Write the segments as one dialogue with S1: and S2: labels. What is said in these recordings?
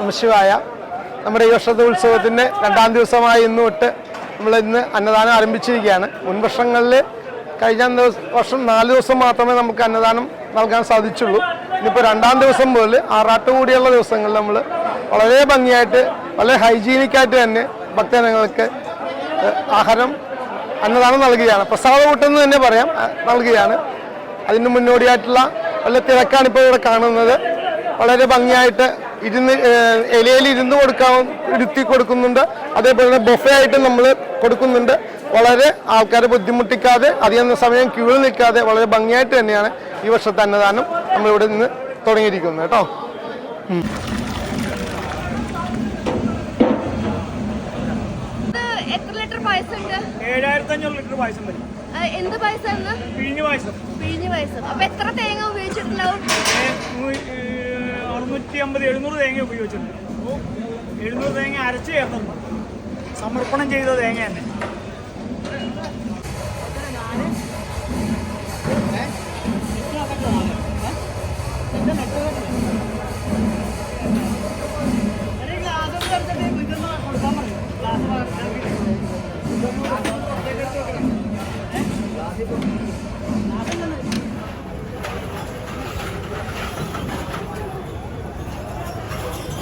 S1: നമശിവായ നമ്മുടെ ഈ വർഷത്തെ ഉത്സവത്തിന്റെ രണ്ടാം ദിവസമായ ഇന്ന് തൊട്ട് നമ്മൾ ഇന്ന് അന്നദാനം ആരംഭിച്ചിരിക്കുകയാണ്. മുൻവർഷങ്ങളിൽ കഴിഞ്ഞ ദിവസം വർഷം നാല് ദിവസം മാത്രമേ നമുക്ക് അന്നദാനം നൽകാൻ സാധിച്ചുള്ളൂ. ഇനിയിപ്പോൾ രണ്ടാം ദിവസം മുതൽ ആറാട്ട് കൂടിയുള്ള ദിവസങ്ങളിൽ നമ്മൾ വളരെ ഭംഗിയായിട്ട് വളരെ ഹൈജീനിക്കായിട്ട് തന്നെ ഭക്തജനങ്ങൾക്ക് ആഹാരം അന്നദാനം നൽകുകയാണ്. പ്രസാദ കൂട്ടെന്ന് തന്നെ പറയാം നൽകുകയാണ്. അതിന് മുന്നോടിയായിട്ടുള്ള വളരെ തിരക്കാണ് ഇപ്പോൾ ഇവിടെ കാണുന്നത്. വളരെ ഭംഗിയായിട്ട് ഇരുന്ന് ഇലയിൽ ഇരുന്ന് കൊടുക്കാൻ ഇരുത്തി കൊടുക്കുന്നുണ്ട്. അതേപോലെ തന്നെ ബൊഫേ ആയിട്ട് നമ്മൾ കൊടുക്കുന്നുണ്ട്. വളരെ ആൾക്കാരെ ബുദ്ധിമുട്ടിക്കാതെ അധികം സമയം ക്യൂവിൽ നിൽക്കാതെ വളരെ ഭംഗിയായിട്ട് തന്നെയാണ് ഈ വർഷത്തെ അന്നദാനം നമ്മളിവിടെ നിന്ന് തുടങ്ങിയിരിക്കുന്നത് കേട്ടോ.
S2: ഇത് എത്ര ലിറ്റർ പായസം ഉണ്ട്?
S3: ഏഴായിരത്തി അഞ്ഞൂറ് ലിറ്റർ പായസം വരും
S2: എന്ത് പായസം എന്ന്
S3: പിഴിഞ്ഞ പായസം.
S2: പിഴിഞ്ഞ പായസം. അപ്പൊ എത്ര തേങ്ങ ഉപയോഗിച്ചിട്ടുണ്ടാവും?
S3: അറുന്നൂറ്റി അമ്പത് എഴുന്നൂറ് തേങ്ങ ഉപയോഗിച്ചിട്ടുണ്ട്. എഴുന്നൂറ് തേങ്ങ അരച്ച് ചേർന്നുണ്ട് സമർപ്പണം ചെയ്ത തേങ്ങ തന്നെ.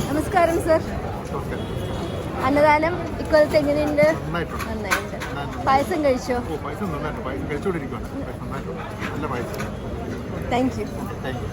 S2: നമസ്കാരം സർ. അന്നദാനം ഇക്കൊല്ലത്തെ എങ്ങനെയുണ്ട്?
S4: നന്നായിട്ടുണ്ട്.
S2: പായസം കഴിച്ചോ? Thank you
S4: thank you